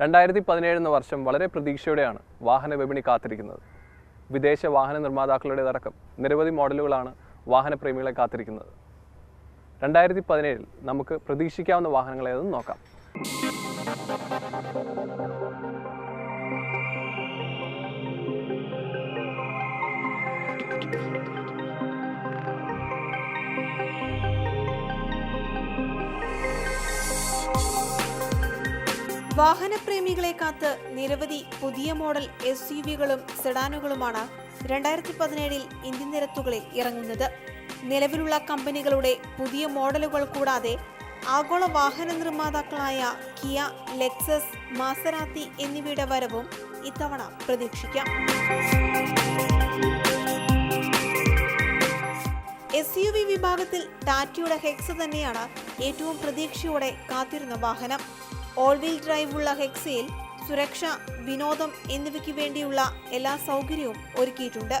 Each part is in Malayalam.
രണ്ടായിരത്തി പതിനേഴ് എന്ന വർഷം വളരെ പ്രതീക്ഷയോടെയാണ് വാഹന വിപണി കാത്തിരിക്കുന്നത്. വിദേശ വാഹന നിർമ്മാതാക്കളുടേതടക്കം നിരവധി മോഡലുകളാണ് വാഹനപ്രേമികളെ കാത്തിരിക്കുന്നത്. രണ്ടായിരത്തി പതിനേഴിൽ നമുക്ക് പ്രതീക്ഷിക്കാവുന്ന വാഹനങ്ങൾ ഏതെന്ന് നോക്കാം. വാഹനപ്രേമികളെ കാത്ത് നിരവധി പുതിയ മോഡൽ എസ് യു വികളും സെഡാനുകളുമാണ് രണ്ടായിരത്തി പതിനേഴിൽ ഇന്ത്യൻ നിരത്തുകളിൽ ഇറങ്ങുന്നത്. നിലവിലുള്ള കമ്പനികളുടെ പുതിയ മോഡലുകൾ കൂടാതെ ആഗോള വാഹന നിർമ്മാതാക്കളായ കിയ ലെക്സസ് മാസറാത്തി എന്നിവയുടെ വരവും ഇത്തവണ പ്രതീക്ഷിക്കാം. എസ് യു വി വിഭാഗത്തിൽ ടാറ്റയുടെ ഹെക്സ് തന്നെയാണ് ഏറ്റവും പ്രതീക്ഷയോടെ കാത്തിരുന്ന വാഹനം. ഓൾ വീൽ ഡ്രൈവുള്ള ഹെക്സയിൽ സുരക്ഷ വിനോദം എന്നിവയ്ക്ക് വേണ്ടിയുള്ള എല്ലാ സൗകര്യവും ഒരുക്കിയിട്ടുണ്ട്.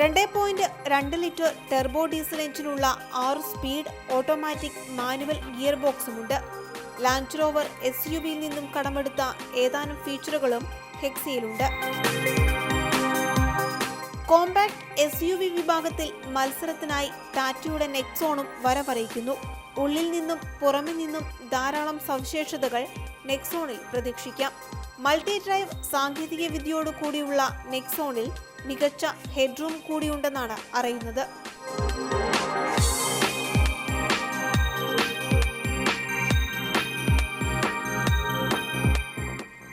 രണ്ട് പോയിന്റ് രണ്ട് ലിറ്റർ ടെർബോ ഡീസൽ എഞ്ചിനുള്ള ആറ് സ്പീഡ് ഓട്ടോമാറ്റിക് മാനുവൽ ഗിയർ ബോക്സുമുണ്ട് ലാൻഡ് റോവർ എസ് യു വിയിൽ നിന്നും കടമെടുത്ത ഏതാനും ഫീച്ചറുകളും ഹെക്സിയിലുണ്ട് കോമ്പാക്ട് എസ് യു വി വിഭാഗത്തിൽ മത്സരത്തിനായി ടാറ്റയുടെ നെക്സോണും വരവറിയിക്കുന്നു. ഉള്ളിൽ നിന്നും പുറമെ നിന്നും ധാരാളം സവിശേഷതകൾ നെക്സോണിൽ പ്രതീക്ഷിക്കാം. മൾട്ടി ഡ്രൈവ് സാങ്കേതിക വിദ്യയോടു കൂടിയുള്ള നെക്സോണിൽ മികച്ച ഹെഡ്റൂം കൂടിയുണ്ടെന്നാണ് അറിയുന്നത്.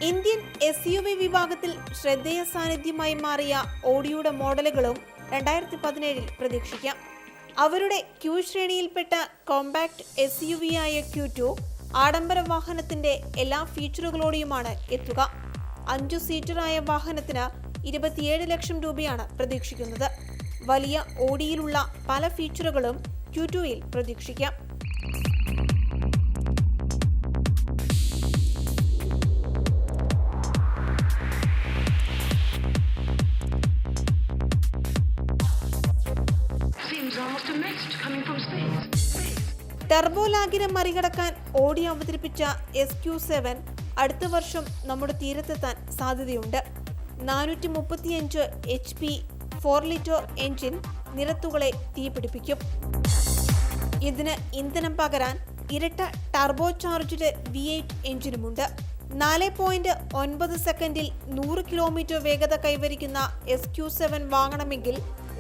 ഇന്ത്യൻ എസ് യു വി വിഭാഗത്തിൽ ശ്രദ്ധേയ സാന്നിധ്യമായി മാറിയ ഓഡിയുടെ മോഡലുകളും രണ്ടായിരത്തി പതിനേഴിൽ പ്രതീക്ഷിക്കാം. അവരുടെ ക്യൂ ശ്രേണിയിൽപ്പെട്ട കോമ്പാക്ട് എസ് യു വി ആയ ക്യൂ ടു ആഡംബര വാഹനത്തിന്റെ എല്ലാ ഫീച്ചറുകളോടെയുമാണ് എത്തുക. അഞ്ചു സീറ്ററായ വാഹനത്തിന് ഇരുപത്തിയേഴ് ലക്ഷം രൂപയാണ് പ്രതീക്ഷിക്കുന്നത്. വലിയ ഓടിയിലുള്ള പല ഫീച്ചറുകളും ക്യൂ ടുയിൽ പ്രതീക്ഷിക്കാം. ടെർബോ ലാഗിനെ മറികടക്കാൻ ഓടി അവതരിപ്പിച്ച എസ് ക്യു സെവൻ അടുത്ത വർഷം നമ്മുടെ തീരത്തെത്താൻ സാധ്യതയുണ്ട്. നാനൂറ്റി മുപ്പത്തിയഞ്ച് H P four litre engine നിരത്തുകളെ തീപിടിപ്പിക്കും. ഇതിന് ഇന്ധനം പകരാൻ ഇരട്ട ടർബോ ചാർജ്ഡ് വി എയ്റ്റ് എഞ്ചിനുമുണ്ട് നാല് പോയിന്റ് ഒൻപത് സെക്കൻഡിൽ നൂറ് കിലോമീറ്റർ വേഗത കൈവരിക്കുന്ന എസ് ക്യു സെവൻ വാങ്ങണമെങ്കിൽ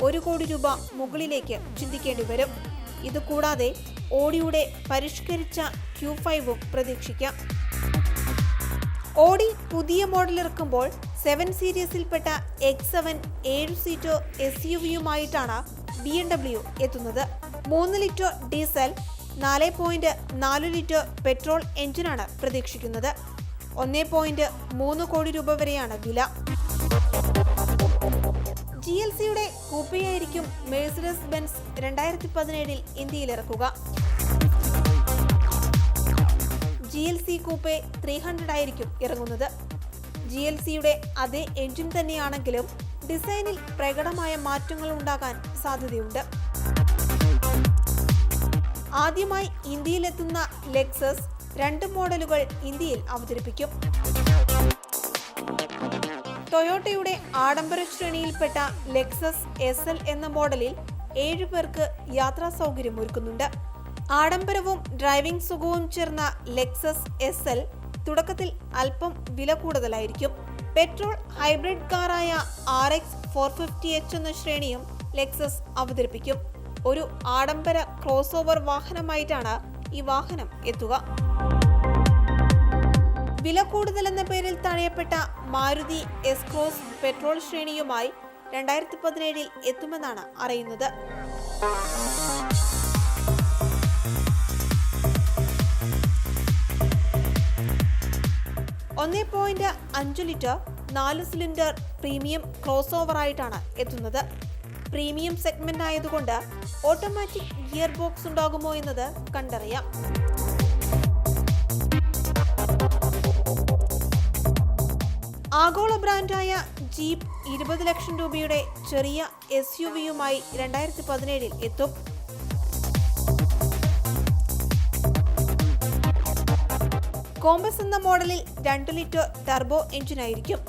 ഒരു കോടി രൂപ മുകളിലേക്ക് ചിന്തിക്കേണ്ടി വരും. ഇത് കൂടാതെ ഓഡിയുടെ പരിഷ്കരിച്ച ക്യൂ ഫൈവും പ്രതീക്ഷിക്കാം. ഓഡി പുതിയ മോഡൽ ഇറക്കുമ്പോൾ സെവൻ സീരീസിൽപ്പെട്ട എക്സ് സെവൻ ഏഴ് സീറ്റോ എസ് യു വിയുമായിട്ടാണ് ബി എം ഡബ്ല്യു എത്തുന്നത്. മൂന്ന് ലിറ്റർ ഡീസൽ നാല് പോയിന്റ് നാല് ലിറ്റർ പെട്രോൾ എഞ്ചിനാണ് പ്രതീക്ഷിക്കുന്നത്. ഒന്നേ പോയിന്റ് മൂന്ന് കോടി രൂപ വരെയാണ് വില. ജി എൽ സിയുടെ കൂപ്പിയായിരിക്കും മേഴ്സിഡസ് ബെൻസ് രണ്ടായിരത്തി പതിനേഴിൽ ഇന്ത്യയിലിറക്കുക. G L C coupe three hundred ആയിരിക്കും ഇറങ്ങുന്നത്. ജി എൽ സിയുടെ അതേ എഞ്ചിൻ തന്നെയാണെങ്കിലും ഡിസൈനിൽ പ്രകടമായ മാറ്റങ്ങൾ ഉണ്ടാകാൻ സാധ്യതയുണ്ട്. ആദ്യമായി ഇന്ത്യയിലെത്തുന്ന ലെക്സസ് രണ്ട് മോഡലുകൾ ഇന്ത്യയിൽ അവതരിപ്പിക്കും. ടൊയോട്ടയുടെ ആഡംബര ശ്രേണിയിൽപ്പെട്ട ലെക്സസ് എസ് എൽ എന്ന മോഡലിൽ ഏഴു പേർക്ക് യാത്രാ സൗകര്യം ഒരുക്കുന്നുണ്ട്. ആഡംബരവും ഡ്രൈവിംഗ് സുഖവും ചേർന്ന ലെക്സസ് എസ് എൽ തുടക്കത്തിൽ അല്പം വില കൂടുതലായിരിക്കും. Petrol hybrid കാറായ R X four fifty H എന്ന ശ്രേണിയും ലെക്സസ് അവതരിപ്പിക്കും. ഒരു ആഡംബര ക്രോസ് ഓവർ വാഹനമായിട്ടാണ് ഈ വാഹനം എത്തുക. വില കൂടുതലെന്ന പേരിൽ തഴയപ്പെട്ട മാരുതി എസ്ക്രോസ് പെട്രോൾ ശ്രേണിയുമായി രണ്ടായിരത്തി പതിനേഴിൽ എത്തുമെന്നാണ് അറിയുന്നത്. ഒന്നേ പോയിന്റ് അഞ്ച് ലിറ്റർ നാല് സിലിണ്ടർ പ്രീമിയം ക്രോസ് ഓവർ ആയിട്ടാണ് എത്തുന്നത്. പ്രീമിയം സെഗ്മെന്റ് ആയതുകൊണ്ട് ഓട്ടോമാറ്റിക് ഗിയർ ബോക്സ് ഉണ്ടാകുമോ എന്നത് കണ്ടറിയാം. ആഗോള ബ്രാൻഡായ ജീപ്പ് ഇരുപത് ലക്ഷം രൂപയുടെ ചെറിയ എസ് യു വിയുമായി രണ്ടായിരത്തി പതിനേഴിൽ എത്തും. കോമ്പസ് എന്ന മോഡലിൽ രണ്ട് ലിറ്റർ ടർബോ എഞ്ചിനായിരിക്കും.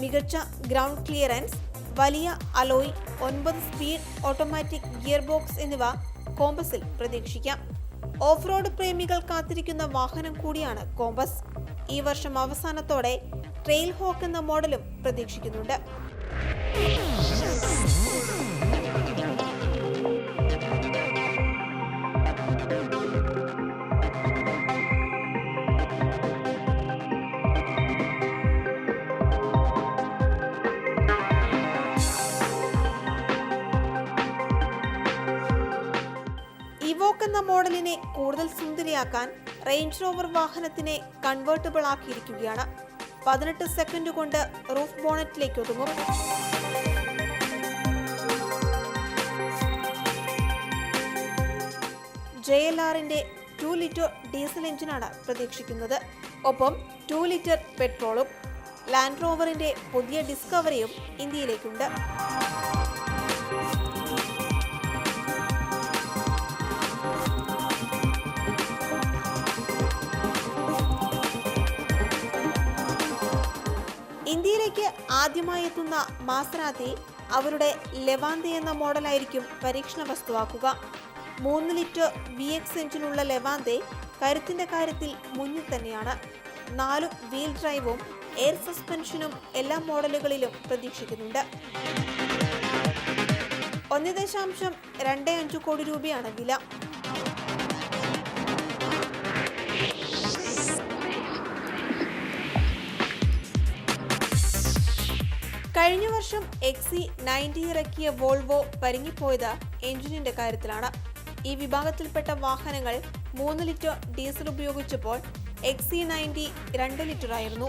മികച്ച ഗ്രൗണ്ട് ക്ലിയറൻസ് വലിയ അലോയ് ഒൻപത് സ്പീഡ് ഓട്ടോമാറ്റിക് ഗിയർ ബോക്സ് എന്നിവ കോമ്പസിൽ പ്രതീക്ഷിക്കാം. ഓഫ് റോഡ് പ്രേമികൾ കാത്തിരിക്കുന്ന വാഹനം കൂടിയാണ് കോമ്പസ് ഈ വർഷം അവസാനത്തോടെ ട്രെയിൽ ഹോക്ക് എന്ന മോഡലും പ്രതീക്ഷിക്കുന്നുണ്ട്. ഇവോക്ക് എന്ന മോഡലിനെ കൂടുതൽ സുന്ദരിയാക്കാൻ റേഞ്ച് റോവർ വാഹനത്തിനെ കൺവേർട്ടബിൾ ആക്കിയിരിക്കുകയാണ്. പതിനെട്ട് സെക്കൻഡ് കൊണ്ട് റൂഫ് ബോണറ്റിലേക്ക് ഒതുങ്ങും. ജെ എൽ ആറിന്റെ ടു ലിറ്റർ ഡീസൽ എഞ്ചിനാണ് പ്രതീക്ഷിക്കുന്നത്. ഒപ്പം ടു ലിറ്റർ പെട്രോളും ലാൻഡ് റോവറിന്റെ പുതിയ ഡിസ്കവറിയും ഇന്ത്യയിലേക്കുണ്ട്. ആദ്യമായി എത്തുന്ന മാസറാത്തി അവരുടെ ലെവാന്തി എന്ന മോഡലായിരിക്കും പരീക്ഷണ വസ്തുവാക്കുക. മൂന്ന് ലിറ്റർ വി എക്സ് എഞ്ചിനുള്ള ലെവാന്തെ കരുത്തിന്റെ കാര്യത്തിൽ മുന്നിൽ തന്നെയാണ്. നാലു വീൽ ഡ്രൈവും എയർ സസ്പെൻഷനും എല്ലാ മോഡലുകളിലും പ്രതീക്ഷിക്കുന്നുണ്ട്. ഒന്ന് ദശാംശം രണ്ട് അഞ്ച് കോടി രൂപയാണ് വില. വർഷം എക്സി നയന്റി ഇറക്കിയ വോൾവോ പരിങ്ങിപ്പോയത് എഞ്ചിനിന്റെ കാര്യത്തിലാണ്. ഈ വിഭാഗത്തിൽപ്പെട്ട വാഹനങ്ങൾ മൂന്ന് ലിറ്റർ ഡീസൽ ഉപയോഗിച്ചപ്പോൾ എക്സി നയന്റി രണ്ട് ലിറ്റർ ആയിരുന്നു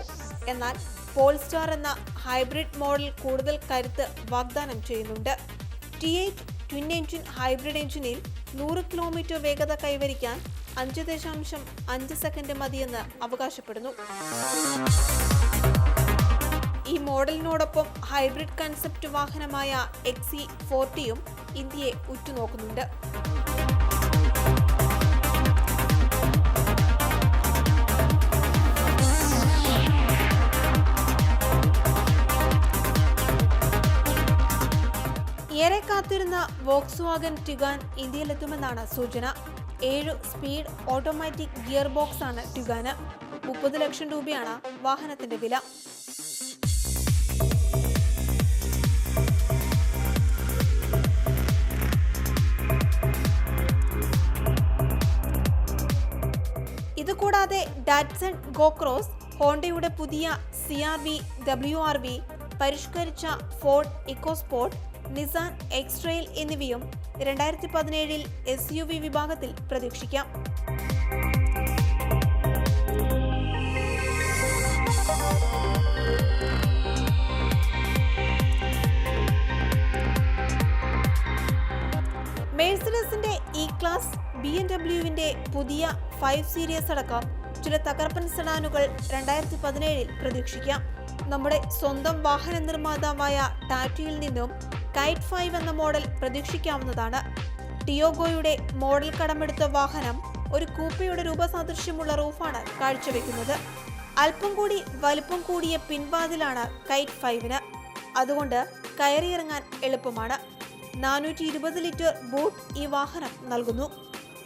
എന്നാൽ പോൾസ്റ്റാർ എന്ന ഹൈബ്രിഡ് മോഡൽ കൂടുതൽ കരുത്ത് വാഗ്ദാനം ചെയ്യുന്നുണ്ട്. T eight twin engine hybrid എഞ്ചിനിൽ നൂറ് കിലോമീറ്റർ വേഗത കൈവരിക്കാൻ അഞ്ച് ദശാംശം അഞ്ച് സെക്കൻഡ് മതിയെന്ന് അവകാശപ്പെടുന്നു. മോഡലിനോടൊപ്പം ഹൈബ്രിഡ് കൺസെപ്റ്റ് വാഹനമായ എക്സി ഫോർട്ടിയും ഇന്ത്യയെ ഉറ്റുനോക്കുന്നുണ്ട്. ഏറെ കാത്തിരുന്ന വോക്സ് വാഗൻ ടിഗാൻ ഇന്ത്യയിലെത്തുമെന്നാണ് സൂചന. ഏഴ് സ്പീഡ് ഓട്ടോമാറ്റിക് ഗിയർ ബോക്സ് ആണ് ടിഗാന്. മുപ്പത് ലക്ഷം രൂപയാണ് വാഹനത്തിന്റെ വില. ഇതുകൂടാതെ ഡാറ്റ്സൺ ഗോക്രോസ് ഹോണ്ടയുടെ പുതിയ C R V W R V പരിഷ്കരിച്ച Ford EcoSport Nissan X Trail എന്നിവയും രണ്ടായിരത്തി പതിനേഴിൽ എസ് യു വി വിഭാഗത്തിൽ പ്രതീക്ഷിക്കാം. ക്ലാസ് ബി എം ഡബ്ല്യുവിന്റെ പുതിയ ഫൈവ് സീരീസ് അടക്കം ചില തകർപ്പൻ സെഡാനുകൾ രണ്ടായിരത്തി പതിനേഴിൽ പ്രതീക്ഷിക്കാം. നമ്മുടെ സ്വന്തം വാഹന നിർമ്മാതാവായ ടാറ്റയിൽ നിന്നും കൈറ്റ് ഫൈവ് എന്ന മോഡൽ പ്രതീക്ഷിക്കാവുന്നതാണ്. ടിയോഗോയുടെ മോഡൽ കടമെടുത്ത വാഹനം ഒരു കൂപ്പയുടെ രൂപസാദൃശ്യമുള്ള റൂഫാണ് കാഴ്ചവെക്കുന്നത്. അല്പം കൂടി വലുപ്പം കൂടിയ പിൻവാതിലാണ് കൈറ്റ് ഫൈവിന് അതുകൊണ്ട് കയറിയിറങ്ങാൻ എളുപ്പമാണ്. നാനൂറ്റി ഇരുപത് ലിറ്റർ ബൂട്ട് ഈ വാഹനം നൽകുന്നു.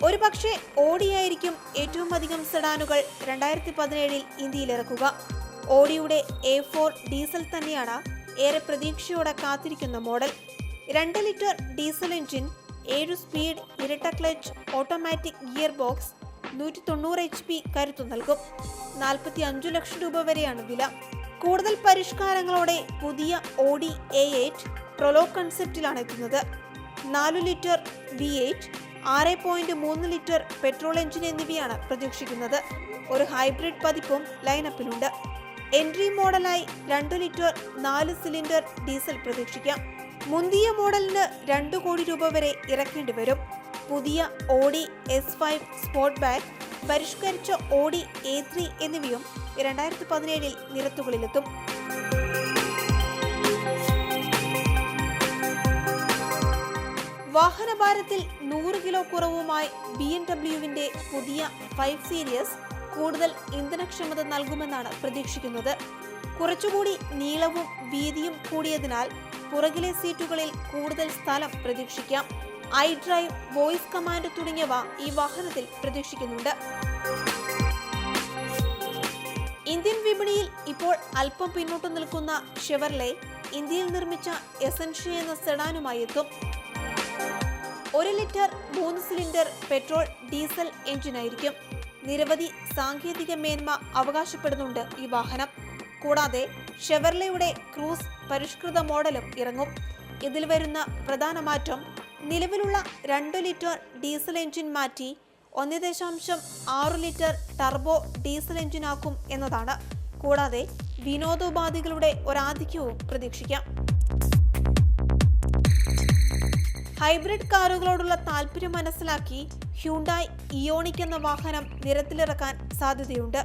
ഒരു പക്ഷേ ഓടിയായിരിക്കും ഏറ്റവും അധികം സെഡാനുകൾ രണ്ടായിരത്തി പതിനേഴിൽ ഇന്ത്യയിൽ ഇറക്കുക ഓഡിയുടെ എ ഫോർ ഡീസൽ തന്നെയാണ് ഏറെ പ്രതീക്ഷയോടെ കാത്തിരിക്കുന്ന മോഡൽ. രണ്ട് ലിറ്റർ ഡീസൽ എഞ്ചിൻ ഏഴു സ്പീഡ് ഇരട്ട ക്ലച്ച് ഓട്ടോമാറ്റിക് ഗിയർ ബോക്സ് നൂറ്റി തൊണ്ണൂറ് എച്ച് പി കരുത്തു നൽകും. നാൽപ്പത്തി അഞ്ചു ലക്ഷം രൂപ വരെയാണ് വില. കൂടുതൽ പരിഷ്കാരങ്ങളോടെ പുതിയ ഓഡി എ എയ്റ്റ് പ്രൊലോ കൺസെപ്റ്റിലാണ് എത്തുന്നത്. നാലു ലിറ്റർ വി എയ്റ്റ് ആറ് പോയിന്റ് മൂന്ന് ലിറ്റർ പെട്രോൾ എഞ്ചിൻ എന്നിവയാണ് പ്രതീക്ഷിക്കുന്നത്. ഒരു ഹൈബ്രിഡ് പതിപ്പും ലൈനപ്പിലുണ്ട് എൻട്രി മോഡലായി രണ്ട് ലിറ്റർ നാല് സിലിണ്ടർ ഡീസൽ പ്രതീക്ഷിക്കാം. മുന്തിയ മോഡലിന് രണ്ട് കോടി രൂപ വരെ ഇറക്കേണ്ടി വരും. പുതിയ Audi S five sportback പരിഷ്കരിച്ച ഓഡി എ ത്രീ എന്നിവയും രണ്ടായിരത്തി പതിനേഴിൽ നിരത്തുകളിലെത്തും. വാഹനഭാരത്തിൽ നൂറ് കിലോ കുറവുമായി ബി എം ഡബ്ല്യുവിന്റെ പുതിയ ഫൈവ് സീരീസ് കൂടുതൽ ഇന്ധനക്ഷമത നൽകുമെന്നാണ് പ്രതീക്ഷിക്കുന്നത്. കുറച്ചുകൂടി നീളവും വീതിയും കൂടിയതിനാൽ പുറകിലെ സീറ്റുകളിൽ കൂടുതൽ സ്ഥലം പ്രതീക്ഷിക്കാം. ഐ ഡ്രൈവ് വോയിസ് കമാൻഡ് തുടങ്ങിയവ ഈ വാഹനത്തിൽ പ്രതീക്ഷിക്കുന്നുണ്ട്. ഇന്ത്യൻ വിപണിയിൽ ഇപ്പോൾ അല്പം പിന്നോട്ട് നിൽക്കുന്ന ഷെവർലെ ഇന്ത്യയിൽ നിർമ്മിച്ച എസൻഷ്യ എന്ന സെഡാനുമായി എത്തും. ഒരു ലിറ്റർ മൂന്ന് സിലിണ്ടർ പെട്രോൾ ഡീസൽ എഞ്ചിനായിരിക്കും. നിരവധി സാങ്കേതിക മേന്മ അവകാശപ്പെടുന്നുണ്ട് ഈ വാഹനം. കൂടാതെ ഷെവർലയുടെ ക്രൂസ് പരിഷ്കൃത മോഡലും ഇറങ്ങും. ഇതിൽ വരുന്ന പ്രധാന മാറ്റം നിലവിലുള്ള രണ്ട് ലിറ്റർ ഡീസൽ എഞ്ചിൻ മാറ്റി ഒന്ന് ദശാംശം ആറ് ലിറ്റർ ടർബോ ഡീസൽ എഞ്ചിനാക്കും എന്നതാണ്. കൂടാതെ വിനോദോപാധികളുടെ ഒരാധിക്യവും പ്രതീക്ഷിക്കാം. ഹൈബ്രിഡ് കാറുകളോടുള്ള താല്പര്യം മനസ്സിലാക്കി ഹ്യൂണ്ടായ് ഇയോണിക് എന്ന വാഹനം നിരത്തിലിറക്കാൻ സാധ്യതയുണ്ട്.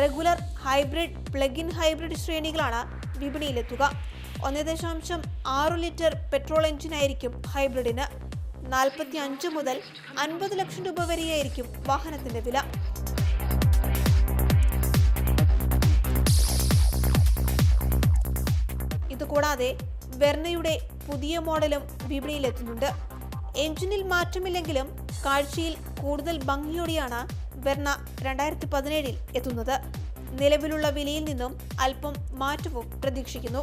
Regular hybrid plug in hybrid ശ്രേണികളാണ് വിപണിയിലെത്തുക. ഒന്ന് ദശാംശം ആറ് ലിറ്റർ പെട്രോൾ എഞ്ചിനായിരിക്കും ഹൈബ്രിഡിന്. നാൽപ്പത്തി അഞ്ച് മുതൽ അൻപത് ലക്ഷം രൂപ വരെയായിരിക്കും വാഹനത്തിന്റെ വില. ഇതുകൂടാതെ വെർണയുടെ പുതിയ മോഡലും വിപണിയിലെത്തുന്നുണ്ട്. എഞ്ചിനിൽ മാറ്റമില്ലെങ്കിലും കാഴ്ചയിൽ കൂടുതൽ ഭംഗിയോടെയാണ് വെർണ രണ്ടായിരത്തി പതിനേഴിൽ എത്തുന്നത്. നിലവിലുള്ള വിലയിൽ നിന്നും അല്പം മാറ്റവും പ്രതീക്ഷിക്കുന്നു.